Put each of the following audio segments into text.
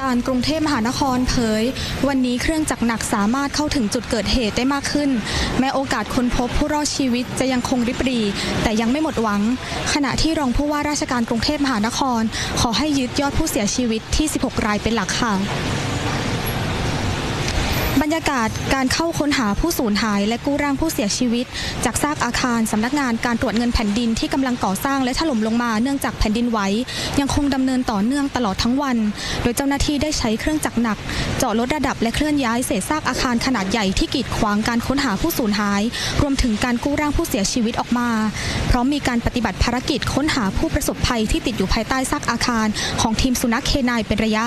การกรุงเทพมหานครเผย วันนี้เครื่องจักรหนักสามารถเข้าถึงจุดเกิดเหตุได้มากขึ้น แม้โอกาสค้นพบผู้รอดชีวิตจะยังคงริบรี แต่ยังไม่หมดหวัง ขณะที่รองผู้ว่าราชการกรุงเทพมหานคร ขอให้ยึดยอดผู้เสียชีวิตที่ 16 รายเป็นหลักค่ะ บรรยากาศการเข้าค้นหาผู้สูญหาย และกู้ร่างผู้เสียชีวิต จากซากอาคารสำนักงานการตรวจเงินแผ่นดินที่กำลังก่อสร้างและถล่มลงมาเนื่องจากแผ่นดินไหวยังคงดำเนินต่อเนื่องตลอดทั้งวัน โดยเจ้าหน้าที่ได้ใช้เครื่องจักรหนัก เจาะลดระดับและเคลื่อนย้ายเศษซากอาคารขนาดใหญ่ที่กีดขวางการค้นหาผู้สูญหาย รวมถึงการกู้ร่างผู้เสียชีวิตออกมา พร้อมมีการปฏิบัติภารกิจค้นหาผู้ประสบภัยที่ติดอยู่ภายใต้ซากอาคาร ของทีมสุนัขเคนายเป็นระยะ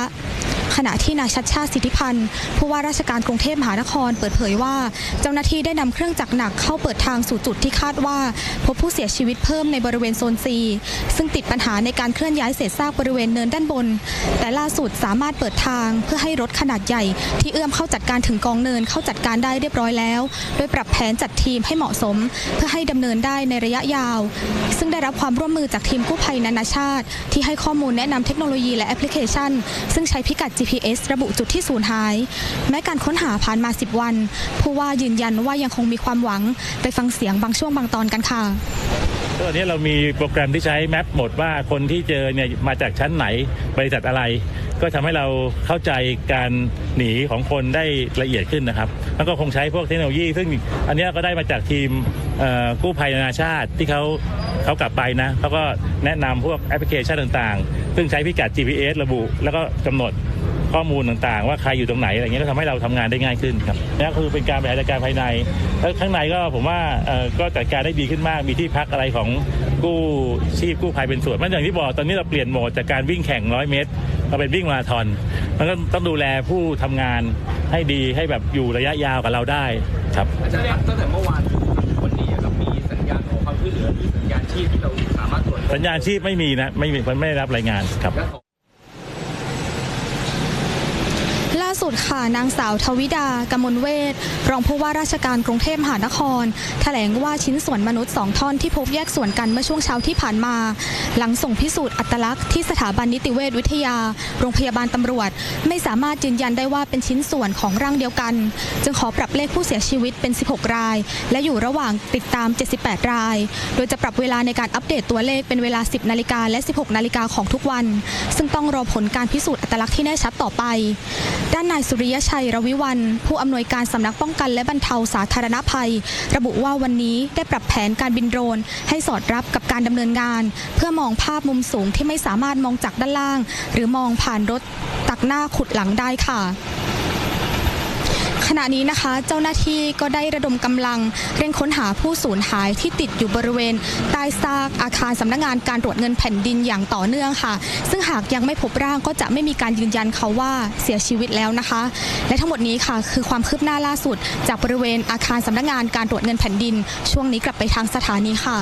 ขณะที่นายชัดชาติสิทธิพันธ์ผู้ว่าราชการกรุงเทพมหานครเปิดเผยว่า เจ้าหน้าที่ได้นำเครื่องจักรหนักเข้าเปิดทางสู่จุดที่คาดว่า พบผู้เสียชีวิตเพิ่มในบริเวณโซน C ซึ่งติดปัญหาในการเคลื่อนย้ายเศษซากบริเวณเนินด้านบน แต่ล่าสุดสามารถเปิดทางเพื่อให้รถขนาดใหญ่ ที่เอื้อมเข้าจัดการถึงกองเนินเข้าจัดการได้เรียบร้อยแล้ว โดยปรับแผนจัดทีมให้เหมาะสม เพื่อให้ดำเนินได้ในระยะยาว ซึ่งได้รับความร่วมมือจากทีมกู้ภัยนานาชาติ ที่ให้ข้อมูลแนะนำเทคโนโลยีและแอปพลิเคชัน ซึ่งใช้พิกัด GPS ระบุจุดที่สูญหาย แม้การค้นหาผ่านมา 10 วัน ผู้ว่ายืนยันว่ายังคงมีความหวัง ไปฟังเสียงบางช่วงบางตอนกันค่ะตอนนี้เรามีโปรแกรมที่ใช้แมปหมดว่าคนที่เจอเนี่ยมาจากชั้นไหนบริษัทอะไร ก็ทำให้เราเข้าใจการหนีของคนได้ละเอียดขึ้นนะครับ แล้วก็คงใช้พวกเทคโนโลยี ซึ่งอันนี้ก็ได้มาจากทีมกู้ภัยนานาชาติที่เขาเขากลับไปนะเขาก็แนะนำพวกแอปพลิเคชันต่างๆ ซึ่งใช้พิกัด GPS ระบุ แล้วก็กำหนด ข้อมูลต่างๆ ว่าใครอยู่ตรงไหนอะไรเงี้ยก็ทำให้เราทำงานได้ง่ายขึ้นครับนี่คือเป็นการบริหารจัดการภายในแล้วข้างในก็ผมว่าเอ่อก็จัดการได้ดีขึ้นมากมีที่พักอะไรของกู้ชีพกู้ภัยเป็นส่วนมันอย่างที่บอกตอนนี้เราเปลี่ยนโหมดจากการวิ่งแข่งร้อยเมตรมาเป็นวิ่งมาราธอนมันก็ต้องดูแลผู้ทำงานให้ดีให้แบบอยู่ระยะยาวกับเราได้ครับอาจารย์ครับตั้งแต่เมื่อวานถึงวันนี้ครับมีสัญญาณขอความช่วยเหลือมีสัญญาณชีพที่เราสามารถตรวจสัญญาณชีพไม่มีนะไม่มีมันไม่ได้รับรายงานครับ และขอ ล่า สุดค่ะนางสาวทวิดากมลเวทรองผู้ว่าราชการกรุงเทพมหานคร แถลงว่าชิ้นส่วนมนุษย์สองท่อนที่พบแยกส่วนกันเมื่อช่วงเช้าที่ผ่านมา หลังส่งพิสูจน์อัตลักษณ์ที่สถาบันนิติเวชวิทยา โรงพยาบาลตำรวจ ไม่สามารถยืนยันได้ว่าเป็นชิ้นส่วนของร่างเดียวกัน จึงขอปรับเลขผู้เสียชีวิตเป็น 16 ราย และอยู่ระหว่างติดตาม 78 ราย โดยจะปรับเวลาในการอัปเดตตัวเลขเป็นเวลา 10นาฬิกาและ 16นาฬิกาของทุกวัน ซึ่งต้องรอผลการพิสูจน์อัตลักษณ์ที่แน่ชัดต่อไป ด้านนายสุริยชัยรวิวัน ผู้อำนวยการสำนักป้องกันและบรรเทาสาธารณภัย ระบุว่าวันนี้ได้ปรับแผนการบินโดรน ให้สอดรับกับการดำเนินงาน เพื่อมองภาพมุมสูงที่ไม่สามารถมองจากด้านล่าง หรือมองผ่านรถตักหน้าขุดหลังได้ค่ะ ขณะนี้นะคะเจ้าหน้าที่ก็ได้ระดมกำลังเร่งค้นหาผู้สูญหายที่ติดอยู่บริเวณใต้ซากอาคารสำนักงานการตรวจเงินแผ่นดินอย่างต่อเนื่องค่ะ ซึ่งหากยังไม่พบร่างก็จะไม่มีการยืนยันเขาว่าเสียชีวิตแล้วนะคะ และทั้งหมดนี้ค่ะ คือความคืบหน้าล่าสุด จากบริเวณอาคารสำนักงานการตรวจเงินแผ่นดิน ช่วงนี้กลับไปทางสถานีค่ะ